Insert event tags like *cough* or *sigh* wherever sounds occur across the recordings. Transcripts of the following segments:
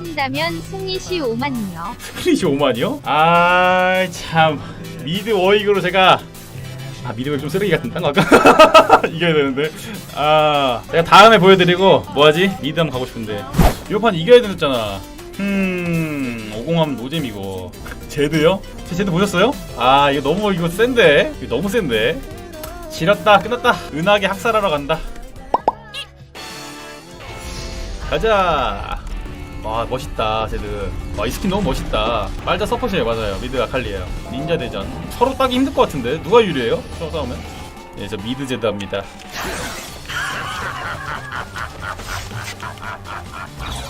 하신다면 승리시 5만이요. 스크린이 5만이요? 아, 참. 미드 워익으로 제가 아, 미드 워익 좀 쓰레기 같은데 아까 *laughs* 이겨야 되는데. 아, 제가 다음에 보여드리고 뭐하지? 미드 한번 가고 싶은데. 이판 이겨야 되잖아. 음, 5공하면 노잼이고. 제드요? 제 제드 보셨어요? 아, 이거 너무 이거 센데? 이거 너무 센데? 지렸다, 끝났다. 은하계 학살하러 간다. 가자. 와 멋있다 제드 와 이 스킨 너무 멋있다. 말자 서폿이에요. 맞아요. 미드 아칼리에요. 닌자 대전. 서로 따기 힘들 것 같은데? 누가 유리해요? 서로 싸우면? 예저 미드 제드 합니다.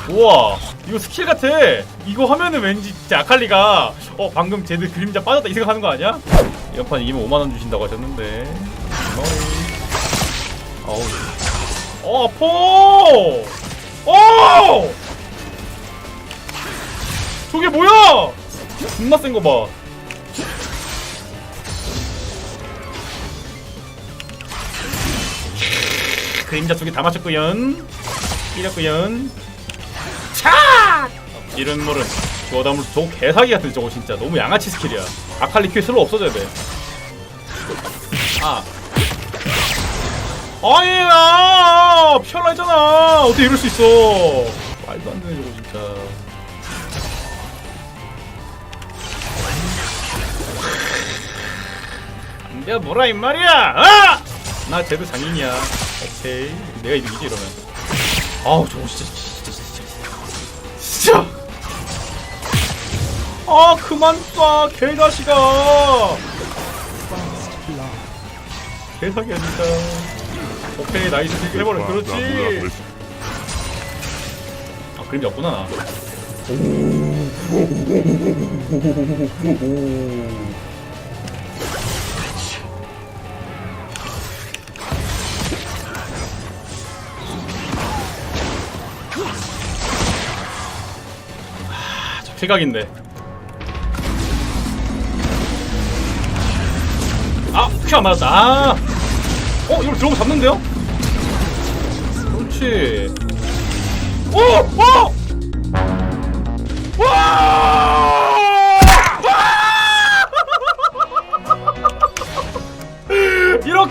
우와 이거 스킬 같아. 이거 하면은 왠지 진짜 아칼리가 어 방금 제드 그림자 빠졌다 이 생각하는 거 아니야? 이번 판 이기면 5만원 주신다고 하셨는데. 어우. 어 아파 어 저게 뭐야? 존나 센 거 봐. 그림자 속에 다 맞췄구연. 이랬구연. 차! 이런 모름. 저다물 저거 개사기 같은 저거 진짜 너무 양아치 스킬이야. 아칼리 큐에 슬로 없어져야 돼. 아. 아니야! 피할라 했잖아! 어떻게 이럴 수 있어! 말도 안 되네, 저거 이게 뭐라 이 말이야? 아! 나 쟤도 장인이야. 오케이. 내가 이기지 이러면. 아우 저거 진짜 진짜 진짜 진짜. 아 그만 쏴 개자식아. 개사기야 진짜. 오케이 나이스 해버려 그렇지. 아 그림이 없구나 나. 저 킬각인데. 아, 큐 안 맞았다. 아, 어, 이걸 들어오면 잡는데요? 그렇지. 오, 오, 와!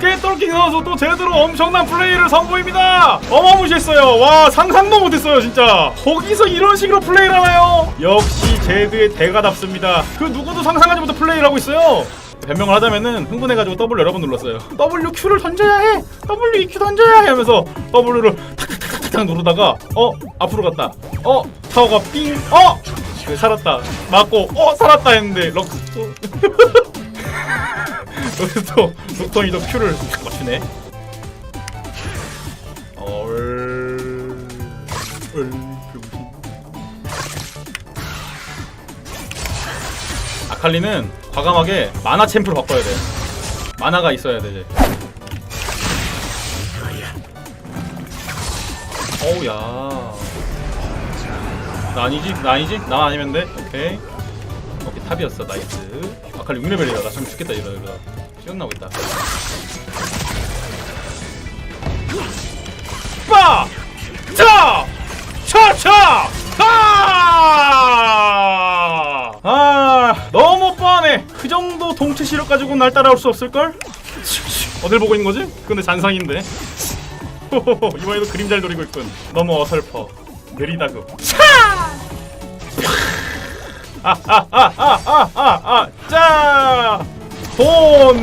이렇게 똘킹 넣어서 또 제대로 엄청난 플레이를 선보입니다. 어마무시했어요. 와 상상도 못했어요 진짜. 거기서 이런 식으로 플레이를 하나요? 역시 제드의 대가답습니다. 그 누구도 상상하지 못한 플레이를 하고 있어요. 변명을 하자면은 흥분해가지고 W 여러 번 눌렀어요. W Q를 던져야 해. W Q 던져야 해 하면서 W를 탁탁탁탁탁 누르다가 어 앞으로 갔다. 어 타워가 삥. 어 네, 살았다. 맞고 어 살았다 했는데 럭스 *laughs* 또 여기서 또 녹턴이 또 큐를 맞추네. 얼... 얼... 아칼리는 과감하게 마나 챔프로 바꿔야 돼. 마나가 있어야 돼 이제. 어우야. 나 아니지? 나 아니지? 나 아니면 돼? 오케이. 오케이 탑이었어 나이스. 아칼리 6레벨이다. 나좀 죽겠다 이러다 이러 다. 시간 나오겠다. 빠! 차! 차 차! 아! 아, 너무 뻔해. 그 정도 동체 시력 가지고 날 따라올 수 없을걸? 어딜 보고 있는 거지? 근데 잔상인데. 호호호, 이번에도 그림 잘 노리고 있군. 너무 어설퍼. 느리다고. 차! 아아아아아아 짜! 돈!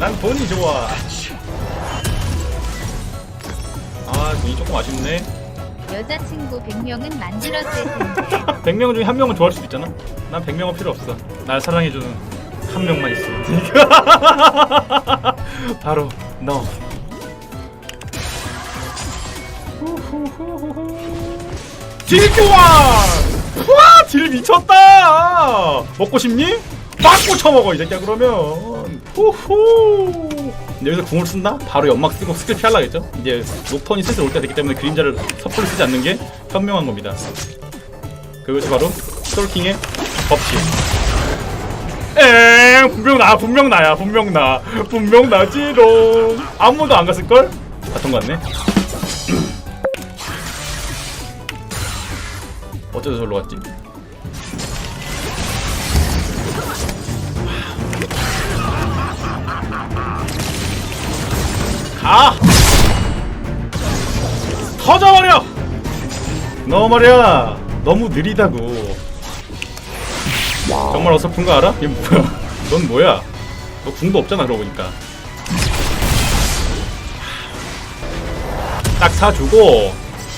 난 돈이 좋아. 아, 돈이 조금 아쉽네. 여자친구 100명은 만들었을 텐데. *laughs* 100명 중에 한 명은 좋아할 수도 있잖아. 난 100명은 필요 없어. 날 사랑해주는 한 명만 있어. *laughs* 바로 너. 딜 교환! 와, 딜 미쳤다! 먹고 싶니? 맞고 쳐먹어, 이 새끼야, 그러면. 후후. 여기서 궁을 쓴다? 바로 연막 쓰고 스킬 피하려겠죠? 이제 녹턴이 슬슬 올 때가 됐기 때문에 그림자를 섣불리 쓰지 않는 게 현명한 겁니다. 그것이 바로 스톨킹의 법칙. 에 분명 나 분명 나야 분명 나 분명 나지롱 아무도 안 갔을 걸? 바통 같네. *clears throat* 어째서 저기로 갔지? 가! 터져버려! 너 말이야 너무 느리다고 정말 어설픈 거 알아? 얘 뭐야 넌 뭐야 너 궁도 없잖아 그러고 보니까 딱 사주고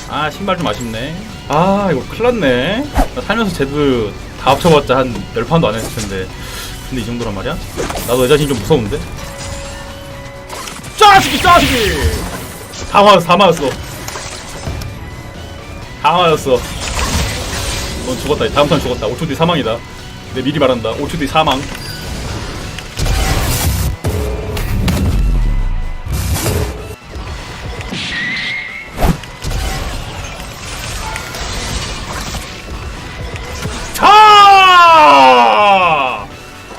아 신발 좀 아쉽네 아 이거 큰일났네 나 살면서 제드 다 합쳐봤자 한 10판도 안 했을 텐데 근데 이 정도란 말이야? 나도 내 자신 좀 무서운데? 짜식이 짜식이 다 맞았어 다 맞았어. 다 맞았어. 넌 죽었다 다음 턴 죽었다. 5초 뒤 사망이다. 내 미리 말한다. 5초 뒤 사망. 자!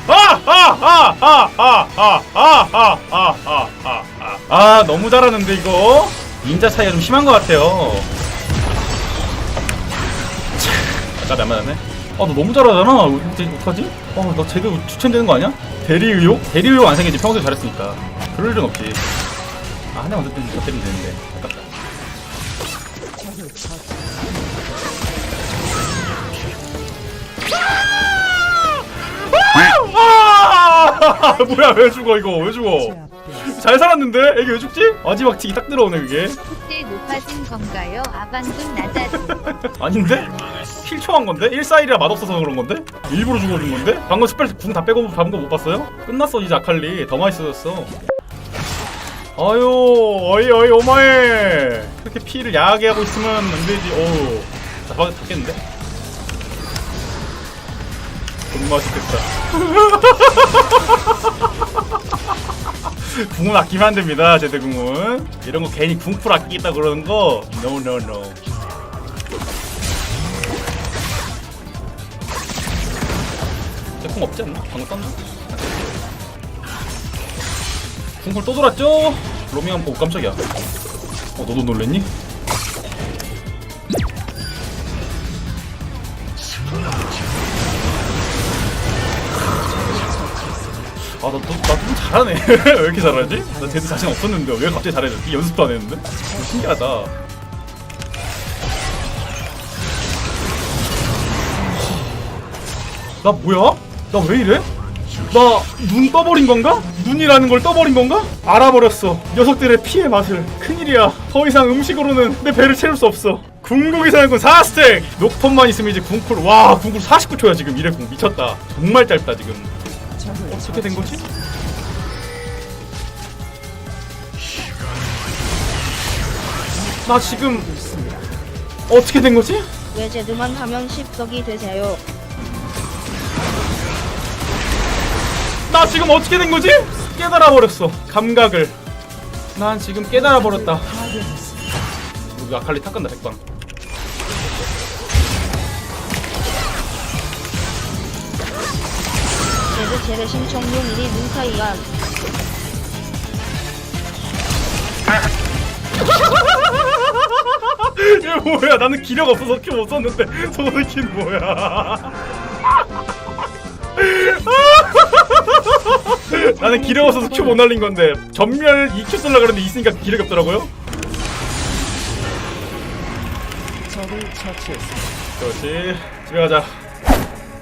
아아 아 아 아 아 아 아 아 아 너무 잘하는데 이거 인자 차이가 좀 심한 것 같아요. 아까 안 맞았네. 아너 너무 잘하잖아. 어떡하지? 어너 제대로 추천되는 거 아니야? 대리 의혹? 대리 의혹 안 생기지 평소에 잘했으니까. 그럴 일은 없지. 아 하나 먼저 때리면 되는데 아깝다. 아! *laughs* 뭐야 왜 죽어 이거 왜 죽어 잘 살았는데 애기 왜 죽지? 마지막 치기 딱 들어오네 그게 그때 높아진 건가요? 아반돈 낮아진. 아닌데? 킬초한 건데? 141이라 맛없어서 그런 건데? 일부러 죽어준 건데? 방금 스펠 궁 다 빼고 잡은 거 못 봤어요? 끝났어 이제 아칼리 더 맛있어졌어 아유 어이 어이 오마에 그렇게 피를 야하게 하고 있으면 안 되지 어우 자방 닿겠는데? 존 맛있겠다 *laughs* 궁은 아끼면 안 됩니다 제대 궁은 이런 거 괜히 궁풀 아끼겠다 그러는 거 no no no 제품 없지 않나? 방금 떴나? 궁풀 또 돌았죠? 로밍 한번 보고 깜짝이야 어 너도 놀랬니? 아, 나, 너, 나좀 잘하네. *laughs* 왜 이렇게 잘하지? 나 쟤도 자신 없었는데 왜 갑자기 잘해졌지? 연습도 안 했는데? 어, 신기하다. 나 뭐야? 나 왜 이래? 나 눈 떠버린 건가? 눈이라는 걸 떠버린 건가? 알아버렸어. 녀석들의 피의 맛을. 큰일이야. 더 이상 음식으로는 내 배를 채울 수 없어. 궁극이 사냥꾼 4스택! 녹턴만 있으면 이제 궁쿨. 와, 궁쿨 49초야 지금. 이래 궁 미쳤다. 정말 짧다 지금. 어떻게 된 거지? 나 지금 어떻게 된 거지? 왜 제드만 하면 10덕이 되세요? 나 지금 어떻게 된 거지? 깨달아 버렸어. 감각을. 난 지금 깨달아 버렸다. 우리 아칼리 탁간다 백방. 제드 제레 신청용 1위 문카이안 이게 뭐야? 나는 기력 없어서 큐못 썼는데 *laughs* 저거 새끼는 뭐야? *laughs* 나는 기력 없어서 큐 못 날린 건데 전멸 2큐 쓰려 그랬는데 있으니까 기력이 없더라고요. 그렇지. 집에 가자.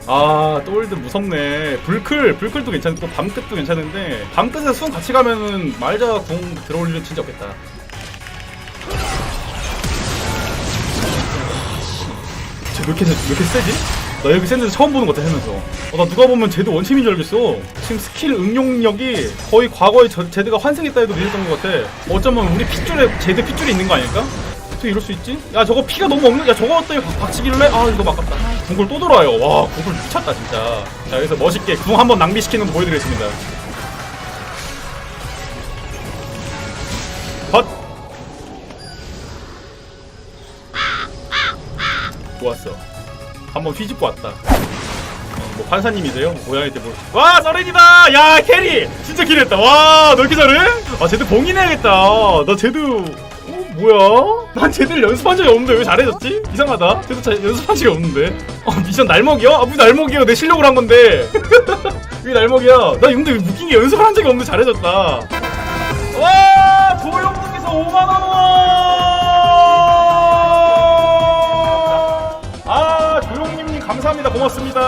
아, 또일드 무섭네. 불클, 불클도 괜찮고 밤끝도 괜찮은데 밤끝에 수은 같이 가면은 말자 궁 들어올 일은 진짜 없겠다. 쟤왜 이렇게, 왜 이렇게 세지? 나 여기 센데 처음 보는 것 같아, 하면서. 어, 나 누가 보면 제드 원팀인 줄 알겠어. 지금 스킬 응용력이 거의 과거에 저, 제드가 환생했다 해도 믿었던 것 같아. 어쩌면 우리 핏줄에, 제드 핏줄이 있는 거 아닐까? 어떻게 이럴 수 있지? 야, 저거 피가 너무 없는, 야, 저거 어때? 박치기를 해? 아, 이거 아깝다. 궁굴 또 돌아요. 와, 궁굴 미쳤다, 진짜. 자, 여기서 멋있게 궁 한번 낭비시키는 거 보여드리겠습니다. 헛! 좋았어. 한번 휘집고 왔다. 어, 뭐 판사님이세요? 고양이한테 뭐. 와 서렌이다! 야 캐리! 진짜 캐리했다. 와너 이렇게 잘해? 아 쟤도 봉인해야겠다. 나 쟤도 어, 뭐야? 난 쟤들 연습한 적이 없는데 왜 잘해졌지? 이상하다. 쟤들 자, 연습한 적이 없는데. 어, 미션 날먹이야? 아, 무슨 날먹이야? 내 실력으로 한 건데. *laughs* 왜 날먹이야? 나 근데 왜 웃긴 게 연습을 한 적이 없는데 잘해졌다. 와, 조용님께서 5만원! 아, 조용님님 감사합니다. 고맙습니다.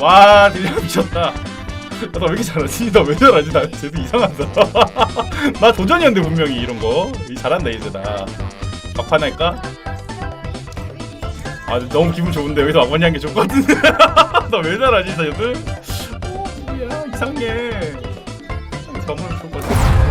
와, 드디어 미쳤다. 나 왜 이렇게 잘하지? 나 왜 잘하지? 나 쟤도 이상하다. *laughs* *laughs* 나 도전이었는데 분명히 이런 거. 이 잘한다 이제 나. 막판 할까? 아 너무 기분 좋은데 여기서 막판 하는 게 좋을 것 같은데. *laughs* 나 왜 잘하지 쟤들? 어 뭐야 이상해. 점을 줄것 같아.